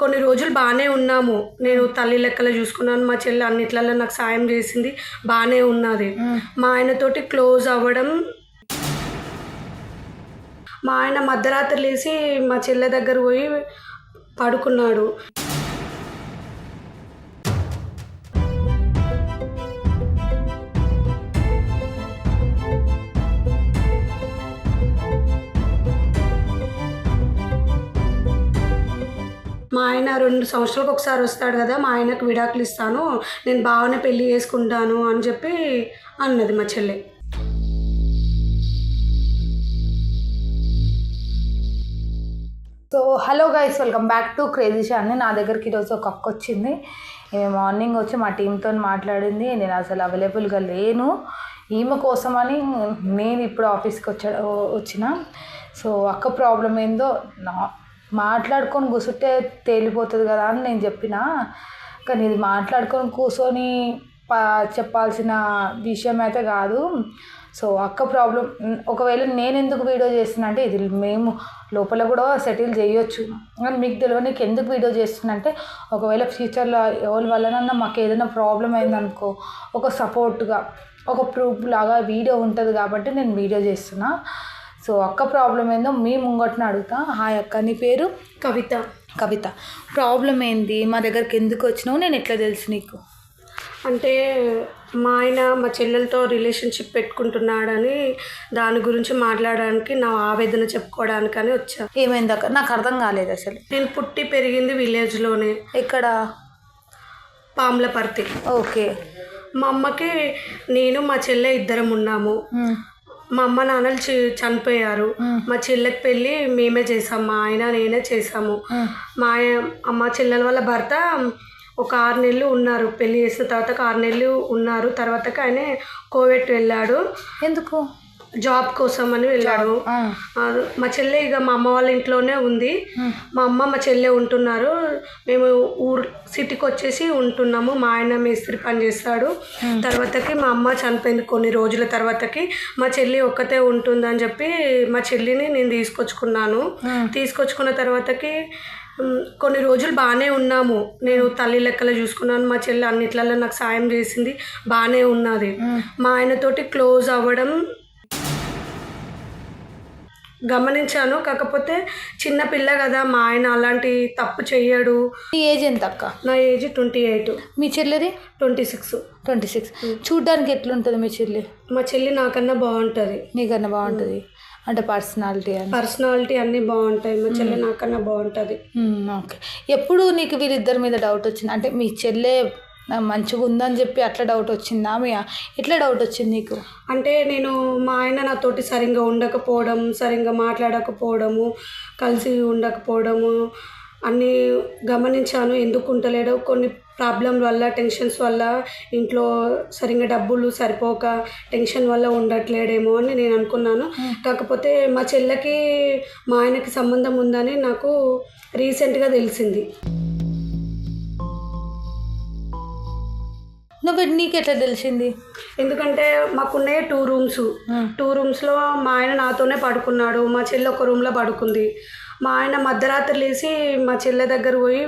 కొన్ని రోజులు బాగానే ఉన్నాము. నేను తల్లి లెక్కలు చూసుకున్నాను. మా చెల్లి అన్నిట్లలో నాకు సాయం చేసింది. బాగానే ఉన్నది. మా ఆయనతోటి క్లోజ్ అవ్వడం. మా ఆయన మధ్యరాత్రి లేచి మా చెల్లె దగ్గర పోయి పడుకున్నాడు. మా ఆయన రెండు సంవత్సరాలకు ఒకసారి వస్తాడు కదా మా ఆయనకు విడాకులు ఇస్తాను నేను బాగానే పెళ్ళి చేసుకుంటాను అని చెప్పి అన్నది మా చెల్లె. So hello guys welcome back to crazy షాన్ని నా దగ్గరికి ఈరోజు ఒక అక్క వచ్చింది. ఈమె మార్నింగ్ వచ్చి మా టీంతో మాట్లాడింది. నేను అసలు అవైలబుల్గా లేను. ఈమె కోసమని నేను ఇప్పుడు ఆఫీస్కి వచ్చా వచ్చిన. సో అక్క ప్రాబ్లం ఏందో నా మాట్లాడుకొని కూర్చుంటే తేలిపోతుంది కదా అని నేను చెప్పిన. కానీ ఇది మాట్లాడుకొని కూర్చొని చెప్పాల్సిన విషయం అయితే కాదు. సో అక్క ప్రాబ్లం ఒకవేళ నేను ఎందుకు వీడియో చేస్తున్నా అంటే ఇది మేము లోపల కూడా సెటిల్ చేయొచ్చు. కానీ మీకు తెలియదు నీకు ఎందుకు వీడియో చేస్తున్నా అంటే ఒకవేళ ఫ్యూచర్లో ఎవరి వల్లనన్నా మాకు ఏదైనా ప్రాబ్లం అయిందనుకో ఒక సపోర్ట్గా ఒక ప్రూఫ్ లాగా వీడియో ఉంటుంది కాబట్టి నేను వీడియో చేస్తున్నా. సో అక్క ప్రాబ్లం ఏందో మీ ముంగట్ని అడుగుతా. హాయ్ అక్క నీ పేరు? కవిత. కవిత. ప్రాబ్లం ఏంది? మా దగ్గరికి ఎందుకు వచ్చినావు? నేను ఎట్లా తెలుసు నీకు? అంటే మా ఆయన మా చెల్లెలతో రిలేషన్షిప్ పెట్టుకుంటున్నాడని దాని గురించి మాట్లాడడానికి నా ఆవేదన చెప్పుకోవడానికని వచ్చా. ఏమైంది అక్క? నాకు అర్థం కాలేదు అసలు. నేను పుట్టి పెరిగింది విలేజ్లోనే. ఇక్కడ పాములపర్తి. ఓకే. మా అమ్మకి నేను మా చెల్లె ఇద్దరం ఉన్నాము. మా అమ్మ నాన్నలు చనిపోయారు. మా చెల్లెకి పెళ్ళి మేమే చేసాం. మా ఆయన నేనే చేసాము. మా అమ్మ చెల్లెల వాళ్ళ భర్త ఒక ఆరు నెలలు ఉన్నారు. పెళ్ళి చేసిన తర్వాత ఆరు నెలలు ఉన్నారు. తర్వాతకి ఆయన కోవిడ్ వెళ్ళాడు. ఎందుకు? జాబ్ కోసం అని వెళ్ళాడు. మా చెల్లె ఇక మా అమ్మ వాళ్ళ ఇంట్లోనే ఉంది. మా అమ్మ మా చెల్లె ఉంటున్నారు. మేము ఊరు సిటీకి వచ్చేసి ఉంటున్నాము. మా ఆయన మేస్త్రి పని చేస్తాడు. తర్వాతకి మా అమ్మ చనిపోయింది కొన్ని రోజుల తర్వాతకి. మా చెల్లి ఒక్కతే ఉంటుందని చెప్పి మా చెల్లిని నేను తీసుకొచ్చుకున్నాను. తీసుకొచ్చుకున్న తర్వాతకి కొన్ని రోజులు బాగానే ఉన్నాము. నేను తల్లి లెక్కలు చూసుకున్నాను. మా చెల్లి అన్నిట్లలో నాకు సాయం చేసింది బాగానే ఉన్నది. మా ఆయనతోటి క్లోజ్ అవ్వడం గమనించాను. కాకపోతే చిన్న పిల్ల కదా మా ఆయన అలాంటి తప్పు చెయ్యడు. నీ ఏజ్ ఎంత అక్క నా ఏజ్ ట్వంటీ ఎయిట్. మీ చెల్లిది? Twenty six. Twenty six. చూడ్డానికి ఎట్లుంటుంది మీ చెల్లి? మా చెల్లి నాకన్నా బాగుంటుంది నీకన్నా బాగుంటుంది అంటే పర్సనాలిటీ అని? పర్సనాలిటీ అన్నీ బాగుంటాయి మా చెల్లి నాకన్నా బాగుంటుంది ఓకే. ఎప్పుడు నీకు వీరిద్దరి మీద డౌట్ వచ్చింది? అంటే మీ చెల్లె మంచిగా ఉందని చెప్పి అట్లా డౌట్ వచ్చిందా? మీ ఎట్లా డౌట్ వచ్చింది నీకు? అంటే నేను మా ఆయన నాతోటి సరిగ్గా ఉండకపోవడం సరిగ్గా మాట్లాడకపోవడము కలిసి ఉండకపోవడము అన్నీ గమనించాను. ఎందుకు ఉంటలేడు కొన్ని ప్రాబ్లం వల్ల టెన్షన్స్ వల్ల ఇంట్లో సరిగ్గా డబ్బులు సరిపోక టెన్షన్ వల్ల ఉండట్లేడేమో అని నేను అనుకున్నాను. కాకపోతే మా చెల్లెకి మా ఆయనకి సంబంధం ఉందని నాకు రీసెంట్గా తెలిసింది. నువ్వు నీకు ఎట్లా తెలిసింది? ఎందుకంటే మాకున్నాయి టూ రూమ్స్ టూ రూమ్స్లో మా ఆయన నాతోనే పడుకున్నాడు. మా చెల్లి ఒక రూమ్లో పడుకుంది. మా ఆయన మధ్యరాత్రి లేచి మా చెల్లె దగ్గర పోయి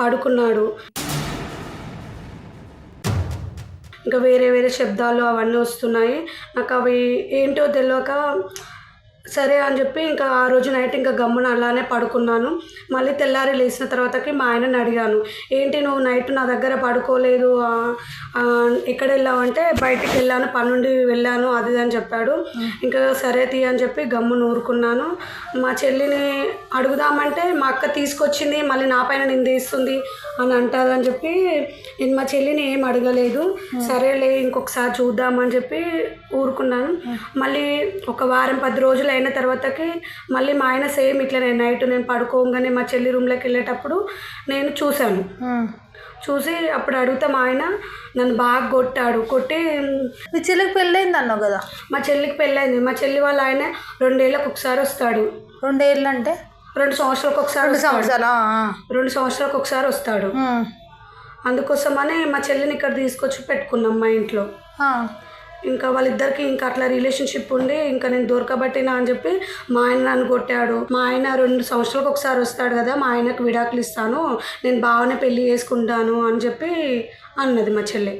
పడుకున్నాడు. ఇంకా వేరే వేరే శబ్దాలు అవన్నీ వస్తున్నాయి. నాకు అవి ఏంటో తెలియక సరే అని చెప్పి ఇంకా ఆ రోజు నైట్ ఇంకా గమ్మున అలానే పడుకున్నాను. మళ్ళీ తెల్లారి లేచిన తర్వాతకి మా ఆయనని అడిగాను. ఏంటి నువ్వు నైట్ నా దగ్గర పడుకోలేదు? ఎక్కడ వెళ్ళావు అంటే బయటికి వెళ్ళాను పనుండి వెళ్ళాను అది అని చెప్పాడు. ఇంకా సరే తీ అని చెప్పి గమ్మున ఊరుకున్నాను. మా చెల్లిని అడుగుదామంటే మా అక్క తీసుకొచ్చింది మళ్ళీ నా పైన నిందిస్తుంది అని అంటారని చెప్పి నేను మా చెల్లిని ఏం అడగలేదు. సరేలే ఇంకొకసారి చూద్దామని చెప్పి ఊరుకున్నాను. మళ్ళీ ఒక వారం పది రోజులు అయిన తర్వాతకి మళ్ళీ మా ఆయన సేమ్ ఇట్లా నేను నైట్ నేను పడుకోగానే మా చెల్లి రూమ్లోకి వెళ్ళేటప్పుడు నేను చూశాను. చూసి అప్పుడు అడిగితే మా ఆయన నన్ను బాగా కొట్టాడు. కొట్టి మీ చెల్లికి పెళ్ళయింది అన్నావు కదా? మా చెల్లికి పెళ్ళైంది. మా చెల్లి వాళ్ళ ఆయన రెండేళ్ళకి ఒకసారి వస్తాడు. రెండేళ్ళు అంటే? రెండు సంవత్సరాలకు ఒకసారి రెండు. సంవత్సరాలు. రెండు సంవత్సరాలకు ఒకసారి వస్తాడు. అందుకోసమని మా చెల్లిని ఇక్కడ తీసుకొచ్చి పెట్టుకున్నాం మా ఇంట్లో. ఇంకా వాళ్ళిద్దరికి ఇంకా అట్లా రిలేషన్షిప్ ఉండి ఇంకా నేను దొరకబట్టినా అని చెప్పి మా ఆయన నన్ను కొట్టాడు. మా ఆయన రెండు సంవత్సరాలకు ఒకసారి వస్తాడు కదా మా ఆయనకు విడాకులు ఇస్తాను నేను బాగానే పెళ్ళి చేసుకుంటాను అని చెప్పి అన్నది మా చెల్లి.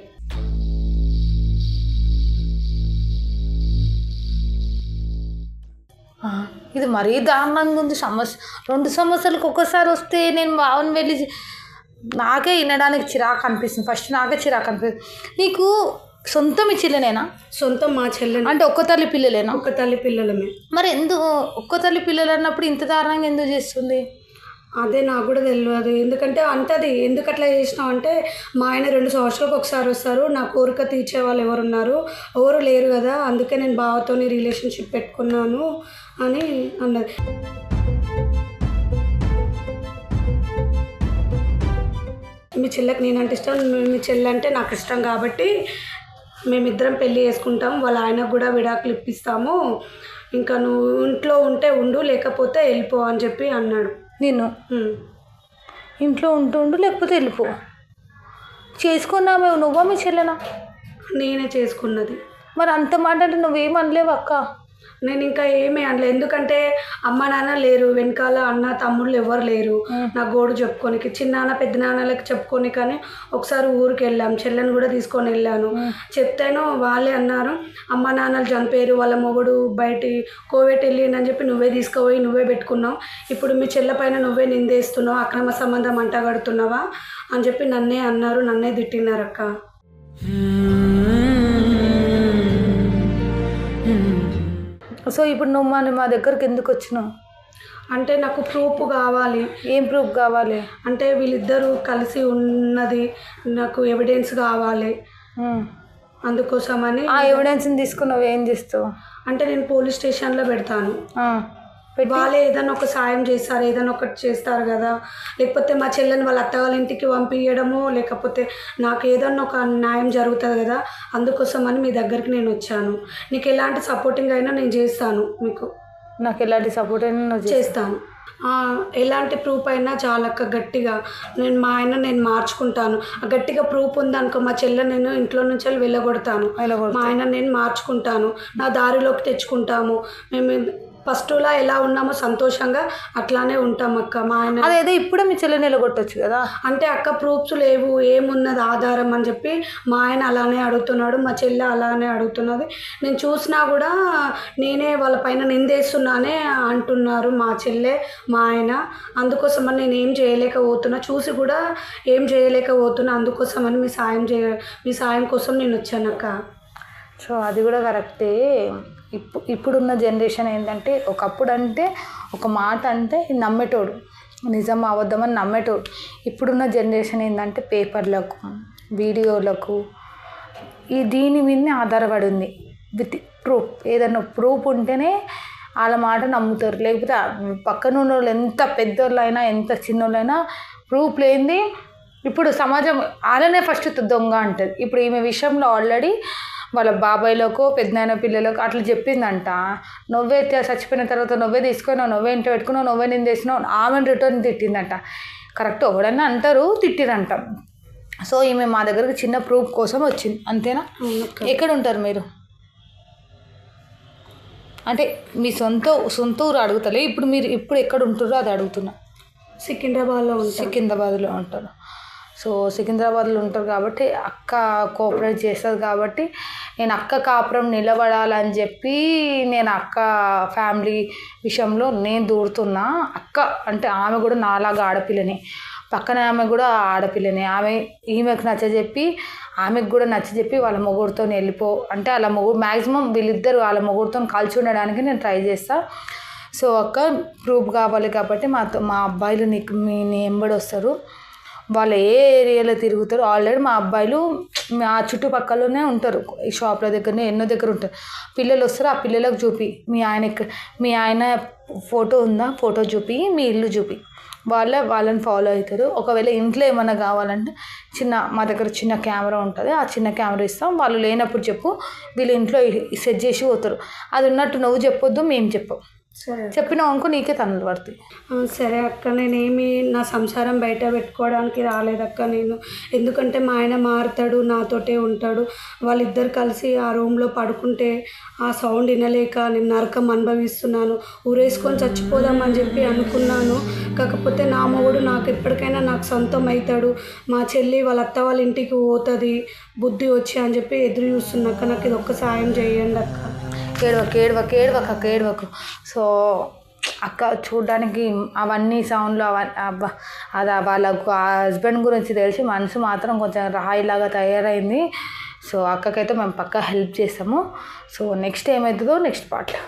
ఇది మరీ దారుణంగా ఉంది. సమస్య రెండు సంవత్సరాలకు ఒక్కసారి వస్తే నేను బావని వెళ్ళి నాకే వినడానికి చిరాకు అనిపిస్తుంది. ఫస్ట్ నాకే చిరాకు అనిపిస్తుంది. నీకు సొంతం ఇచ్చిలేనేనా సొంతం మా చెల్లెని అంటే ఒక్క తల్లి పిల్లలేనా? ఒక తల్లి పిల్లలమే. మరి ఎందుకు ఒక్క తల్లి పిల్లలు అన్నప్పుడు ఇంత దారుణంగా ఎందుకు చేస్తుంది? అదే నాకు కూడా తెలియదు ఎందుకంటే అంటది ఎందుకు అట్లా చేసినావు అంటే మా ఆయన రెండు సంవత్సరాలకు ఒకసారి వస్తారు నా కోరిక తీర్చే వాళ్ళు ఎవరున్నారు ఎవరు లేరు కదా అందుకే నేను బావతోని రిలేషన్షిప్ పెట్టుకున్నాను అని అన్నది. మీ చెల్లెకి నేనంటే ఇష్టం మీ- మీ చెల్లి అంటే నాకు ఇష్టం కాబట్టి మేమిద్దరం పెళ్ళి చేసుకుంటాం. వాళ్ళ ఆయనకు కూడా విడాకులు ఇప్పిస్తాము. ఇంకా నువ్వు ఇంట్లో ఉంటే ఉండు లేకపోతే వెళ్ళిపో అని చెప్పి అన్నాడు. నేను. ఇంట్లో ఉంటుండు లేకపోతే వెళ్ళిపో. చేసుకున్నామే నువ్వా మీ చెల్లెనా? నేనే చేసుకున్నది. మరి అంత మాట అంటే నువ్వేం అనలేవు అక్క. నేను ఇంకా ఏమీ అనలేదు ఎందుకంటే అమ్మ నాన్న లేరు వెనకాల అన్న తమ్ముళ్ళు ఎవరు లేరు. నా గోడు చెప్పుకోనికి చిన్నాన్న పెద్ద నాన్నలకి చెప్పుకొని కానీ ఒకసారి ఊరికి వెళ్ళాం చెల్లెని కూడా తీసుకొని వెళ్ళాను. చెప్తేను వాళ్ళే అన్నారు అమ్మ నాన్నలు చనిపోయారు వాళ్ళ మొగుడు బయట కోవిడ్ వెళ్ళిండని చెప్పి నువ్వే తీసుకుపోయి నువ్వే పెట్టుకున్నావు. ఇప్పుడు మీ చెల్లె పైన నువ్వే నిందేస్తున్నావు అక్రమ సంబంధం అంటగడుతున్నావా అని చెప్పి నన్నే అన్నారు నన్నే తిట్టినారు అక్క. సో ఇప్పుడు నువ్వు మా మా దగ్గరికి ఎందుకు వచ్చినావు? అంటే నాకు ప్రూఫ్ కావాలి. ఏం ప్రూఫ్ కావాలి? అంటే వీళ్ళిద్దరూ కలిసి ఉన్నది నాకు ఎవిడెన్స్ కావాలి. అందుకోసమని ఆ ఎవిడెన్స్ని తీసుకున్నావు ఏం చేస్తావు? అంటే నేను పోలీస్ స్టేషన్లో పెడతాను. వాళ్ళే ఏదైనా ఒక సాయం చేస్తారు ఏదైనా ఒకటి చేస్తారు కదా. లేకపోతే మా చెల్లెని వాళ్ళ అత్త వాళ్ళ ఇంటికి పంపించడము లేకపోతే నాకు ఏదన్నా ఒక న్యాయం జరుగుతుంది కదా అందుకోసమని మీ దగ్గరికి నేను వచ్చాను. నీకు ఎలాంటి సపోర్టింగ్ అయినా నేను చేస్తాను మీకు. నాకు ఎలాంటి సపోర్ట్ అయినా. చేస్తాను. ఎలాంటి ప్రూఫ్ అయినా చాలక్క గట్టిగా. నేను మా ఆయన నేను మార్చుకుంటాను. గట్టిగా ప్రూఫ్ ఉందనుకో మా చెల్లె నేను ఇంట్లో నుంచి వెళ్ళి వెళ్ళగొడతాను. మా ఆయన నేను మార్చుకుంటాను. నా దారిలోకి తెచ్చుకుంటాము. మేము ఫస్టులా ఎలా ఉన్నామో సంతోషంగా అట్లానే ఉంటాం అక్క. మా ఆయన అదేదో ఇప్పుడే మీ చెల్లెని నిలగొట్టచ్చు కదా. అంటే అక్క ప్రూఫ్స్ లేవు ఏమున్నది ఆధారం అని చెప్పి మా ఆయన అలానే అడుగుతున్నాడు మా చెల్లె అలానే అడుగుతున్నది. నేను చూసినా కూడా నేనే వాళ్ళ పైన నిందేస్తున్నానే అంటున్నారు మా చెల్లె మా ఆయన. అందుకోసమని నేను ఏం చేయలేకపోతున్నా. చూసి కూడా ఏం చేయలేకపోతున్నా. అందుకోసమని మీ సాయం చేయ మీ సాయం కోసం నేను వచ్చానక్క. సో అది కూడా కరెక్టే. ఇప్పుడు ఇప్పుడున్న జనరేషన్ ఏంటంటే ఒకప్పుడు అంటే ఒక మాట అంటే నమ్మేటోడు. నిజం అబద్ధమని నమ్మేటోడు. ఇప్పుడున్న జనరేషన్ ఏంటంటే పేపర్లకు వీడియోలకు ఈ దీని మీదనే ఆధారపడి ఉంది విత్ ప్రూఫ్. ఏదైనా ప్రూఫ్ ఉంటేనే వాళ్ళ మాట నమ్ముతారు. లేకపోతే పక్కన ఉన్న వాళ్ళు ఎంత పెద్దోళ్ళైనా ఎంత చిన్నోళ్ళైనా ప్రూఫ్ లేనిది ఇప్పుడు సమాజం వాళ్ళనే ఫస్ట్ దొంగ అంటుంది. ఇప్పుడు ఈమె విషయంలో ఆల్రెడీ వాళ్ళ బాబాయ్లకో పెద్దనాయన పిల్లలకు అట్లా చెప్పిందంట. నువ్వే చచ్చిపోయిన తర్వాత నువ్వే తీసుకున్నావు నువ్వే ఇంట్లో పెట్టుకున్నావు నువ్వే నేను చేసినావు ఆమెను రిటర్న్ తిట్టిందంట. కరెక్ట్ ఎవడన్నా అంటారు తిట్టిరంట. సో ఈమె మా దగ్గరకు చిన్న ప్రూఫ్ కోసం వచ్చింది. అంతేనా? ఎక్కడ ఉంటారు మీరు? అంటే మీ సొంత సొంత ఊరు అడుగుతలే. ఇప్పుడు మీరు ఇప్పుడు ఎక్కడ ఉంటుర్రో అది అడుగుతున్నా. సికింద్రాబాద్లో ఉంటాం సికింద్రాబాద్లో ఉంటారు. సో సికింద్రాబాద్లో ఉంటారు కాబట్టి అక్క కోఆపరేట్ చేస్తుంది కాబట్టి నేను అక్క కాపురం నిలబడాలని చెప్పి నేను అక్క ఫ్యామిలీ విషయంలో నేను దూరుతున్నా. అక్క అంటే ఆమె కూడా నాలాగా ఆడపిల్లని. పక్కన ఆమె కూడా ఆడపిల్లని. ఆమె ఈమెకు నచ్చజెప్పి ఆమెకు కూడా నచ్చజెప్పి వాళ్ళ మొగుడుతో వెళ్ళిపో అంటే వాళ్ళ మొగుడు మ్యాక్సిమం వీళ్ళిద్దరు వాళ్ళ మొగుడుతో కలిసి ఉండడానికి నేను ట్రై చేస్తాను సో అక్క ప్రూఫ్ కావాలి కాబట్టి మా మా అబ్బాయిలు నీకు మీ నీ ఎంబడి వస్తారు. వాళ్ళు ఏ ఏరియాలో తిరుగుతారో. ఆల్రెడీ మా అబ్బాయిలు మా చుట్టుపక్కలనే ఉంటారు. ఈ షాప్ల దగ్గరనే ఎన్నో దగ్గర ఉంటారు. పిల్లలు వస్తారు ఆ పిల్లలకు చూపి. మీ ఆయన ఎక్కడ మీ ఆయన ఫోటో ఉందా? ఫోటో చూపి మీ ఇల్లు చూపి. వాళ్ళ వాళ్ళని ఫాలో అవుతారు. ఒకవేళ ఇంట్లో ఏమైనా కావాలంటే చిన్న మా దగ్గర చిన్న కెమెరా ఉంటుంది. ఆ చిన్న కెమెరా ఇస్తాం. వాళ్ళు లేనప్పుడు చెప్పు వీళ్ళు ఇంట్లో సెట్ చేసి పోతారు. అది ఉన్నట్టు నువ్వు చెప్పొద్దు మేము చెప్పు. చెప్పినావు అనుకో నీకే తన్నులు పడతాయి. సరే అక్క నేనేమి నా సంసారం బయట పెట్టుకోవడానికి రాలేదక్క నేను. ఎందుకంటే మా ఆయన మారుతాడు నాతోటే ఉంటాడు. వాళ్ళిద్దరు కలిసి ఆ రూమ్లో పడుకుంటే ఆ సౌండ్ వినలేక నేను నరకం అనుభవిస్తున్నాను. ఊరేసుకొని చచ్చిపోదామని చెప్పి అనుకున్నాను. కాకపోతే నా మొగుడు నాకు ఎప్పటికైనా నాకు సొంతం అవుతాడు. మా చెల్లి వాళ్ళ అత్త వాళ్ళ ఇంటికి పోతుంది బుద్ధి వచ్చి అని చెప్పి ఎదురు చూస్తున్నాక నాకు ఇది ఒక్క సాయం చేయండి అక్క. ఏడవకు ఏడవకు ఏడవకు అక్క ఏడవకు సో అక్క చూడడానికి అవన్నీ సౌండ్లు అవన్నీ అది వాళ్ళకు ఆ హస్బెండ్ గురించి తెలిసి మనసు మాత్రం కొంచెం రాయిలాగా తయారైంది. సో అక్కకైతే మేము పక్కా హెల్ప్ చేస్తాము. సో నెక్స్ట్ ఏమవుతుందో నెక్స్ట్ పార్ట్లో